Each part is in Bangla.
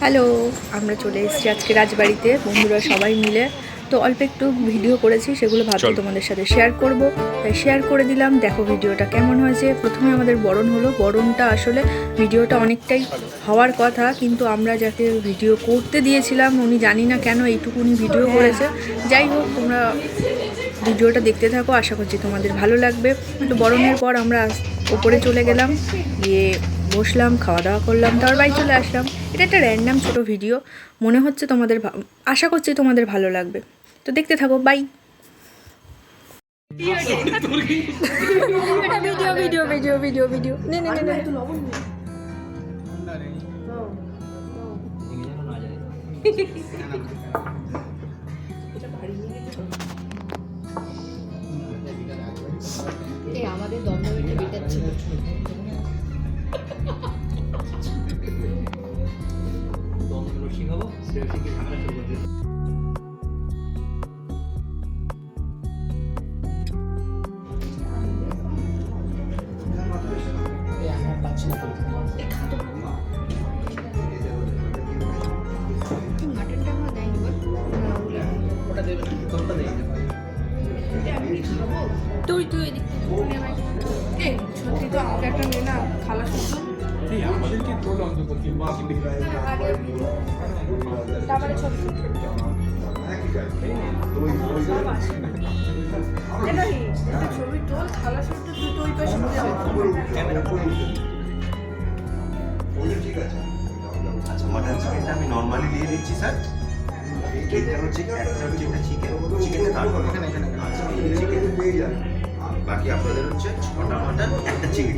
হ্যালো আমরা চলে এসেছি আজকে রাজবাড়িতে বন্ধুরা সবাই মিলে। তো অল্প একটু ভিডিও করেছি সেগুলো ভাবছি তোমাদের সাথে শেয়ার করব। তাই শেয়ার করে দিলাম দেখো ভিডিওটা কেমন হয়েছে। প্রথমে আমাদের বরণ হলো। বরণটা আসলে ভিডিওটা অনেকটাই হওয়ার কথা কিন্তু আমরা যাকে ভিডিও করতে দিয়েছিলাম উনি জানি না কেন এইটুকুনি ভিডিও করেছে। যাই হোক তোমরা ভিডিওটা দেখতে থাকো আশা করছি তোমাদের ভালো লাগবে। তো বরণের পর আমরা ওপরে চলে গেলাম গিয়ে বসলাম খাওয়া দাওয়া করলাম তারপর বাড়ি চলে আসলাম। এটা একটা র্যান্ডাম ছোট ভিডিও মনে হচ্ছে তোমাদের ভা- আশা করছি তোমাদের ভালো লাগবে। তো দেখতে থাকো bye video video video video video নে নে নে নে। আমাদের মাটনটা আমার দেয়নি বল তুই তুই এদিক থেকে। সত্যি তো আমাকে একটা নে না খালা শুদ্ধ আমাদেরকে তোল অন্তত ছবি ছবি তুই তো ওই পাশে বসে আচ্ছা মাটন চিকেনটা আমি নর্মালি দিয়ে দিচ্ছি স্যার এইটা হচ্ছে একটা হচ্ছে এটা চিকেন চিকেনটা তারপর আচ্ছা চিকেন পেয়ে যাবেন বাকি আপনাদের হচ্ছে ছটা মাটন একটা চিকেন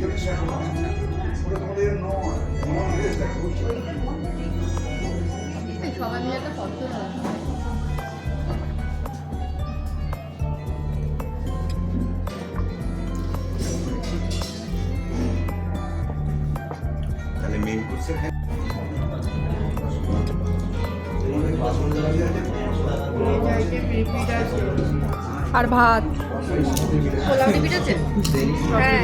সবাই মিলে একটা ফটো তাহলে মেন কোর্সে আর ভাত। পোলাও টিভিটা আছে? হ্যাঁ।